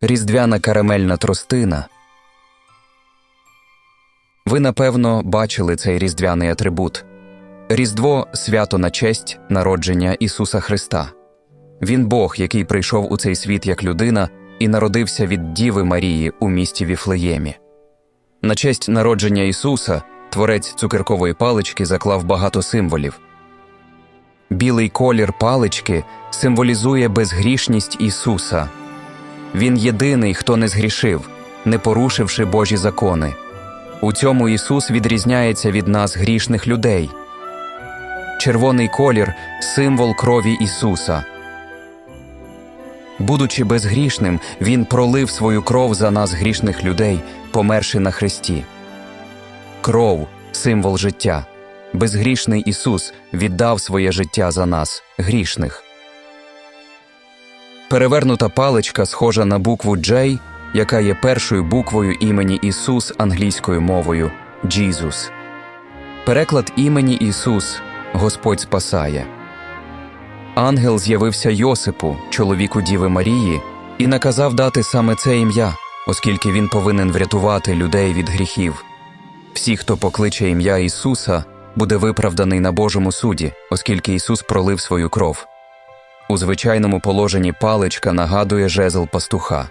різдвяна карамельна тростина. Ви, напевно, бачили цей різдвяний атрибут. Різдво свято на честь народження Ісуса Христа. Він Бог, який прийшов у цей світ як людина і народився від Діви Марії у місті Віфлеємі. На честь народження Ісуса творець цукеркової палички заклав багато символів. Білий колір палички символізує безгрішність Ісуса. Він єдиний, хто не згрішив, не порушивши Божі закони. У цьому Ісус відрізняється від нас грішних людей. Червоний колір символ крові Ісуса. Будучи безгрішним, Він пролив свою кров за нас грішних людей, померши на хресті. Кров символ життя. Безгрішний Ісус віддав своє життя за нас, грішних. Перевернута паличка схожа на букву J, яка є першою буквою імені Ісус англійською мовою Jesus. Переклад імені Ісус Господь спасає. Ангел з'явився Йосипу, чоловіку Діви Марії, і наказав дати саме це ім'я, оскільки він повинен врятувати людей від гріхів. Всі, хто покличе ім'я Ісуса, буде виправданий на Божому суді, оскільки Ісус пролив свою кров. У звичайному положенні паличка нагадує жезл пастуха.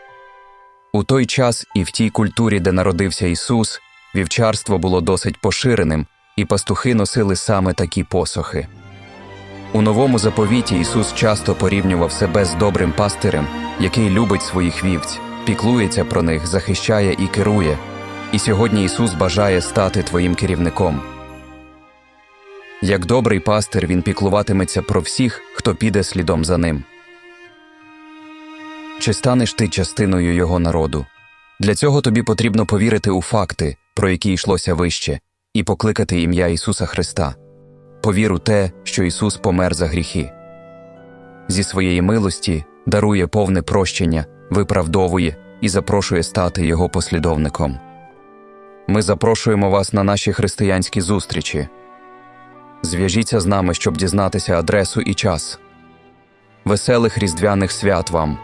У той час і в тій культурі, де народився Ісус, вівчарство було досить поширеним, і пастухи носили саме такі посохи. У новому заповіті Ісус часто порівнював себе з добрим пастирем, який любить своїх вівць, піклується про них, захищає і керує. І сьогодні Ісус бажає стати твоїм керівником. Як добрий пастир, він піклуватиметься про всіх, хто піде слідом за ним. Чи станеш ти частиною його народу? Для цього тобі потрібно повірити у факти, про які йшлося вище, і покликати ім'я Ісуса Христа. Повір у те, що Ісус помер за гріхи. Зі своєї милості дарує повне прощення, виправдовує і запрошує стати Його послідовником. Ми запрошуємо вас на наші християнські зустрічі. Зв'яжіться з нами, щоб дізнатися адресу і час. Веселих різдвяних свят вам!